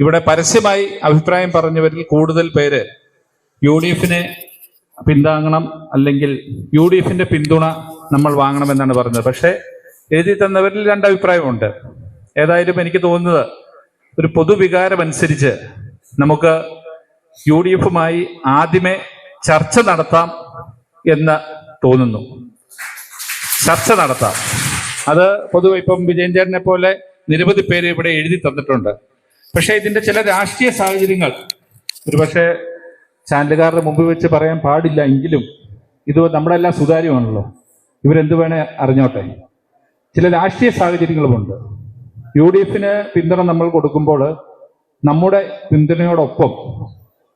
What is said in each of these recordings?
ഇവിടെ പരസ്യമായി അഭിപ്രായം പറഞ്ഞവരിൽ കൂടുതൽ പേര് യു ഡി എഫിനെ പിന്താങ്ങണം അല്ലെങ്കിൽ യു ഡി എഫിന്റെ പിന്തുണ നമ്മൾ വാങ്ങണമെന്നാണ് പറഞ്ഞത്. പക്ഷേ എഴുതി തന്നവരിൽ രണ്ട് അഭിപ്രായമുണ്ട് ഏതായാലും എനിക്ക് തോന്നുന്നത് ഒരു പൊതുവികാരമനുസരിച്ച് നമുക്ക് യു ഡി എഫുമായി ആദ്യമേ ചർച്ച നടത്താം എന്ന് തോന്നുന്നു. ചർച്ച നടത്താം. അത് പൊതുവെ ഇപ്പം വിജയൻ ചേട്ടനെ പോലെ നിരവധി പേര് ഇവിടെ എഴുതി തന്നിട്ടുണ്ട്. പക്ഷേ ഇതിന്റെ ചില രാഷ്ട്രീയ സാഹചര്യങ്ങൾ ഒരുപക്ഷെ ചാനലുകാരുടെ മുമ്പിൽ വെച്ച് പറയാൻ പാടില്ല എങ്കിലും ഇത് നമ്മളെല്ലാം സുതാര്യമാണല്ലോ. ഇവരെന്ത് വേണേ അറിഞ്ഞോട്ടെ. ചില രാഷ്ട്രീയ സാഹചര്യങ്ങളുമുണ്ട്. യു ഡി എഫിന് പിന്തുണ നമ്മൾ കൊടുക്കുമ്പോൾ നമ്മുടെ പിന്തുണയോടൊപ്പം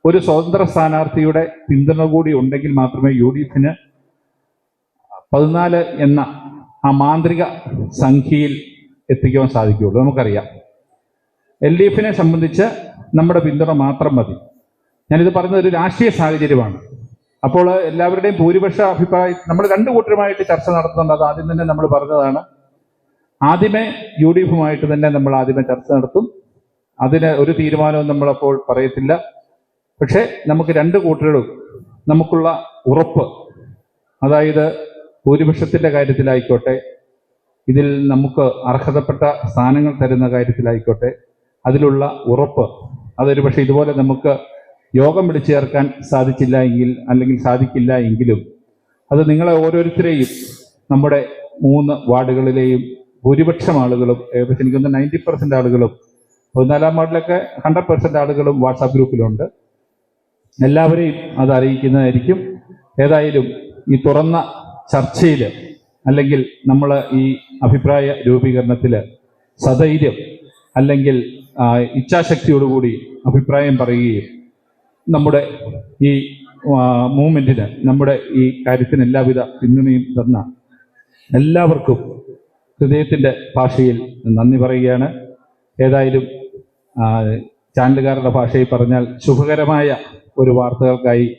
ഒരു സ്വതന്ത്ര സ്ഥാനാർത്ഥിയുടെ പിന്തുണ കൂടി ഉണ്ടെങ്കിൽ മാത്രമേ യു ഡി എഫിന് പതിനാല് എന്ന ആ മാന്ത്രിക സംഖ്യയിൽ എത്തിക്കുവാൻ സാധിക്കുകയുള്ളൂ. നമുക്കറിയാം. എൽ ഡി എഫിനെ സംബന്ധിച്ച് നമ്മുടെ പിന്തുണ മാത്രം മതി. ഞാനിത് പറയുന്നത് ഒരു രാഷ്ട്രീയ സാഹചര്യമാണ്. അപ്പോൾ എല്ലാവരുടെയും ഭൂരിപക്ഷ അഭിപ്രായം നമ്മൾ രണ്ട് കൂട്ടരുമായിട്ട് ചർച്ച നടത്തുന്നുണ്ട്. അത് ആദ്യം തന്നെ നമ്മൾ പറഞ്ഞതാണ്. ആദ്യമേ യു ഡി എഫുമായിട്ട് തന്നെ നമ്മൾ ആദ്യമേ ചർച്ച നടത്തും. അതിന് ഒരു തീരുമാനവും നമ്മളപ്പോൾ പറയത്തില്ല. പക്ഷേ നമുക്ക് രണ്ട് കൂട്ടരോടും നമുക്കുള്ള ഉറപ്പ് അതായത് ഭൂരിപക്ഷത്തിന്റെ കാര്യത്തിലായിക്കോട്ടെ ഇതിൽ നമുക്ക് അർഹതപ്പെട്ട സ്ഥാനങ്ങൾ തരുന്ന കാര്യത്തിലായിക്കോട്ടെ അതിലുള്ള ഉറപ്പ്. അതൊരു പക്ഷേ ഇതുപോലെ നമുക്ക് യോഗം വിളിച്ചു ചേർക്കാൻ സാധിച്ചില്ല എങ്കിൽ അല്ലെങ്കിൽ സാധിക്കില്ല എങ്കിലും അത് നിങ്ങളെ ഓരോരുത്തരെയും നമ്മുടെ മൂന്ന് വാർഡുകളിലെയും ഭൂരിപക്ഷം ആളുകളും ഏകദേശം എനിക്ക് നയന്റി പെർസെന്റ് ആളുകളും പതിനാലാം വാർഡിലൊക്കെ ഹൺഡ്രഡ് പെർസെന്റ് ആളുകളും വാട്സാപ്പ് ഗ്രൂപ്പിലുണ്ട്. എല്ലാവരെയും അത് അറിയിക്കുന്നതായിരിക്കും. ഏതായാലും ഈ തുറന്ന ചർച്ചയിൽ അല്ലെങ്കിൽ നമ്മൾ ഈ അഭിപ്രായ രൂപീകരണത്തിൽ സധൈര്യം അല്ലെങ്കിൽ ഇച്ഛാശക്തിയോടുകൂടി അഭിപ്രായം പറയുകയും നമ്മുടെ ഈ മൂവ്മെന്റിന് നമ്മുടെ ഈ കാര്യത്തിന് എല്ലാവിധ പിന്തുണയും തന്ന എല്ലാവർക്കും ഹൃദയത്തിന്റെ ഭാഷയിൽ നന്ദി പറയുകയാണ്. ഏതായാലും ചാനലുകാരുടെ ഭാഷയിൽ പറഞ്ഞാൽ ശുഭകരമായ ഒരു വാർത്തകൾക്കായി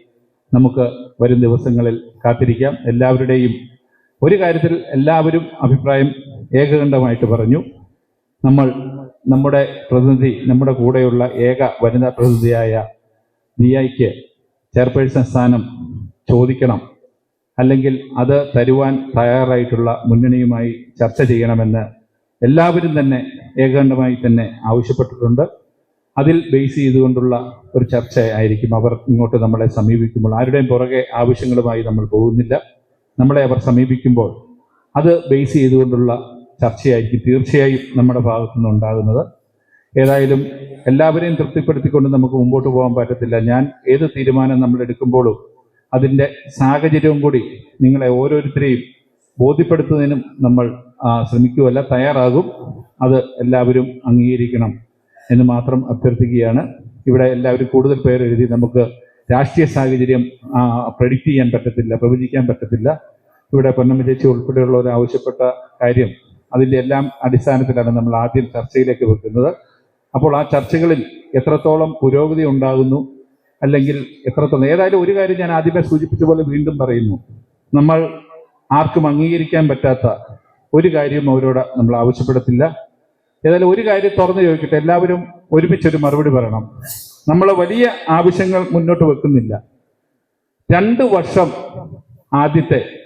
നമുക്ക് വരും ദിവസങ്ങളിൽ കാത്തിരിക്കാം. എല്ലാവരുടെയും ഒരു കാര്യത്തിൽ എല്ലാവരും അഭിപ്രായം ഏകകണ്ഠമായിട്ട് പറഞ്ഞു. നമ്മൾ നമ്മുടെ പ്രതിനിധി നമ്മുടെ കൂടെയുള്ള ഏക വനിതാ പ്രതിനിധിയായ ദിയായിക്ക് ചെയർപേഴ്സൺ സ്ഥാനം ചോദിക്കണം. അല്ലെങ്കിൽ അത് തരുവാൻ തയ്യാറായിട്ടുള്ള മുന്നണിയുമായി ചർച്ച ചെയ്യണമെന്ന് എല്ലാവരും തന്നെ ഏകകണ്ഠമായി തന്നെ ആവശ്യപ്പെട്ടിട്ടുണ്ട്. അതിൽ ബേസ് ചെയ്തുകൊണ്ടുള്ള ഒരു ചർച്ച ആയിരിക്കും അവർ ഇങ്ങോട്ട് നമ്മളെ സമീപിക്കുമ്പോൾ. ആരുടെയും പുറകെ ആവശ്യങ്ങളുമായി നമ്മൾ പോകുന്നില്ല. നമ്മളെ അവർ സമീപിക്കുമ്പോൾ അത് ബേസ് ചെയ്തുകൊണ്ടുള്ള ചർച്ചയായിരിക്കും. തീർച്ചയായും നമ്മുടെ ഭാഗത്തു നിന്ന് ഉണ്ടാകുന്നത് ഏതായാലും എല്ലാവരെയും തൃപ്തിപ്പെടുത്തിക്കൊണ്ട് നമുക്ക് മുമ്പോട്ട് പോകാൻ പറ്റത്തില്ല. ഞാൻ ഏത് തീരുമാനം നമ്മൾ എടുക്കുമ്പോഴും അതിന്റെ സാഹചര്യവും കൂടി നിങ്ങളെ ഓരോരുത്തരെയും ബോധ്യപ്പെടുത്തുന്നതിനും നമ്മൾ ശ്രമിക്കുകയല്ല തയ്യാറാകും. അത് എല്ലാവരും അംഗീകരിക്കണം എന്ന് മാത്രം അഭ്യർത്ഥിക്കുകയാണ്. ഇവിടെ എല്ലാവരും കൂടുതൽ പേരെഴുതി നമുക്ക് രാഷ്ട്രീയ സാഹചര്യം പ്രഡിക്റ്റ് ചെയ്യാൻ പറ്റത്തില്ല പ്രവചിക്കാൻ പറ്റത്തില്ല. ഇവിടെ പൊന്നമ്മ ചേച്ചി ഉൾപ്പെടെയുള്ളവർ ആവശ്യപ്പെട്ട കാര്യം അതിന്റെ എല്ലാം അടിസ്ഥാനത്തിലാണ് നമ്മൾ ആദ്യം ചർച്ചയിലേക്ക് വെക്കുന്നത്. അപ്പോൾ ആ ചർച്ചകളിൽ എത്രത്തോളം പുരോഗതി ഉണ്ടാകുന്നു? അല്ലെങ്കിൽ എത്രത്തോളം ഏതായാലും ഒരു കാര്യം ഞാൻ ആദ്യമേ സൂചിപ്പിച്ച പോലെ വീണ്ടും പറയുന്നു. നമ്മൾ ആർക്കും അംഗീകരിക്കാൻ പറ്റാത്ത ഒരു കാര്യവും അവരോട് നമ്മൾ ആവശ്യപ്പെടത്തില്ല. ഏതായാലും ഒരു കാര്യം തുറന്നു ചോദിക്കട്ടെ എല്ലാവരും ഒരുമിച്ചൊരു മറുപടി പറയണം. നമ്മൾ വലിയ ആവശ്യങ്ങൾ മുന്നോട്ട് വെക്കുന്നില്ല. രണ്ട് വർഷം ആദ്യത്തെ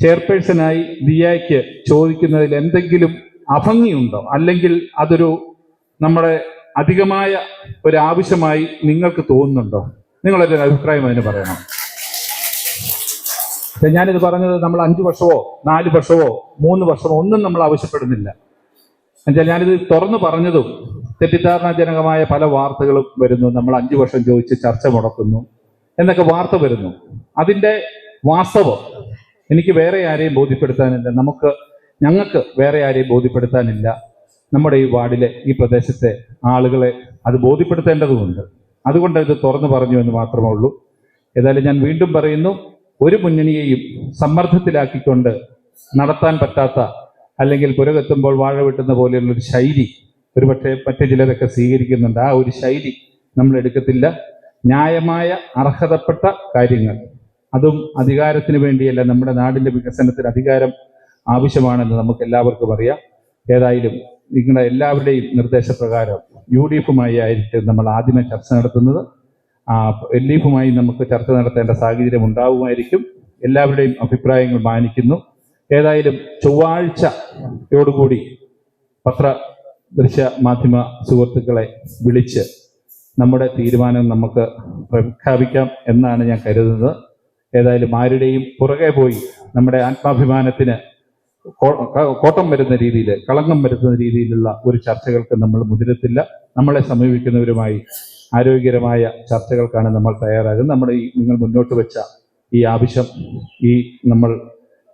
ചെയർപേഴ്സണായി ദിയായ്ക്ക് ചോദിക്കുന്നതിൽ എന്തെങ്കിലും അഭംഗിയുണ്ടോ? അല്ലെങ്കിൽ അതൊരു നമ്മുടെ അധികമായ ഒരു ആവശ്യമായി നിങ്ങൾക്ക് തോന്നുന്നുണ്ടോ? നിങ്ങളൊരു അഭിപ്രായം അതിന് പറയണം. ഞാനിത് പറഞ്ഞത് നമ്മൾ അഞ്ചു വർഷമോ നാല് വർഷമോ മൂന്ന് വർഷമോ ഒന്നും നമ്മൾ ആവശ്യപ്പെടുന്നില്ല. എന്നുവെച്ചാൽ ഞാനിത് തുറന്നു പറഞ്ഞതും തെറ്റിദ്ധാരണാജനകമായ പല വാർത്തകളും വരുന്നു. നമ്മൾ അഞ്ചു വർഷം ചോദിച്ച് ചർച്ച മുടക്കുന്നു എന്നൊക്കെ വാർത്ത വരുന്നു. അതിന്റെ വാസ്തവം എനിക്ക് വേറെ ആരെയും ബോധ്യപ്പെടുത്താനില്ല. നമുക്ക് ഞങ്ങൾക്ക് വേറെ ആരെയും ബോധ്യപ്പെടുത്താനില്ല. നമ്മുടെ ഈ വാർഡിലെ ഈ പ്രദേശത്തെ ആളുകളെ അത് ബോധ്യപ്പെടുത്തേണ്ടതുണ്ട്. അതുകൊണ്ട് ഇത് തുറന്നു പറഞ്ഞു എന്ന് മാത്രമേ ഉള്ളൂ. ഏതായാലും ഞാൻ വീണ്ടും പറയുന്നു ഒരു മുന്നണിയെയും സമ്മർദ്ദത്തിലാക്കിക്കൊണ്ട് നടത്താൻ പറ്റാത്ത അല്ലെങ്കിൽ പുരകെത്തുമ്പോൾ വാഴ വെട്ടുന്ന പോലെയുള്ള ഒരു ശൈലി ഒരുപക്ഷെ മറ്റു ചിലരൊക്കെ സ്വീകരിക്കുന്നുണ്ട്. ആ ഒരു ശൈലി നമ്മൾ എടുക്കത്തില്ല. ന്യായമായ അർഹതപ്പെട്ട കാര്യങ്ങൾ. അതും അധികാരത്തിന് വേണ്ടിയല്ല നമ്മുടെ നാടിന്റെ വികസനത്തിന് അധികാരം ആവശ്യമാണെന്ന് നമുക്ക് എല്ലാവർക്കും അറിയാം. ഏതായാലും നിങ്ങളുടെ എല്ലാവരുടെയും നിർദ്ദേശപ്രകാരം യു ഡി എഫുമായി ആയിരിക്കും നമ്മൾ ആദ്യമേ ചർച്ച നടത്തുന്നത്. എൽ ഡി എഫുമായി നമുക്ക് ചർച്ച നടത്തേണ്ട സാഹചര്യം ഉണ്ടാവുമായിരിക്കും. എല്ലാവരുടെയും അഭിപ്രായങ്ങൾ മാനിക്കുന്നു. ഏതായാലും ചൊവ്വാഴ്ചയോടുകൂടി പത്ര ദൃശ്യ മാധ്യമ സുഹൃത്തുക്കളെ വിളിച്ച് നമ്മുടെ തീരുമാനം നമുക്ക് പ്രഖ്യാപിക്കാം എന്നാണ് ഞാൻ കരുതുന്നത്. ഏതായാലും ആരുടെയും പുറകെ പോയി നമ്മുടെ ആത്മാഭിമാനത്തിന് കോട്ടം വരുന്ന രീതിയിൽ കളങ്കം വരുന്ന രീതിയിലുള്ള ഒരു ചർച്ചകൾക്ക് നമ്മൾ മുതിരത്തില്ല. നമ്മളെ സമീപിക്കുന്നവരുമായി ആരോഗ്യകരമായ ചർച്ചകൾക്കാണ് നമ്മൾ തയ്യാറാകുന്നത്. നമ്മുടെ ഈ നിങ്ങൾ മുന്നോട്ട് വെച്ച ഈ ആവശ്യം ഈ നമ്മൾ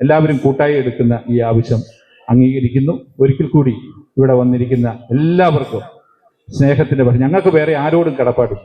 എല്ലാവരും കൂട്ടായി എടുക്കുന്ന ഈ ആവശ്യം അംഗീകരിക്കുന്നു. ഒരിക്കൽ കൂടി ഇവിടെ വന്നിരിക്കുന്ന എല്ലാവർക്കും സ്നേഹത്തിന്റെ പക്ഷം ഞങ്ങൾക്ക് വേറെ ആരോടും കടപ്പാടില്ല.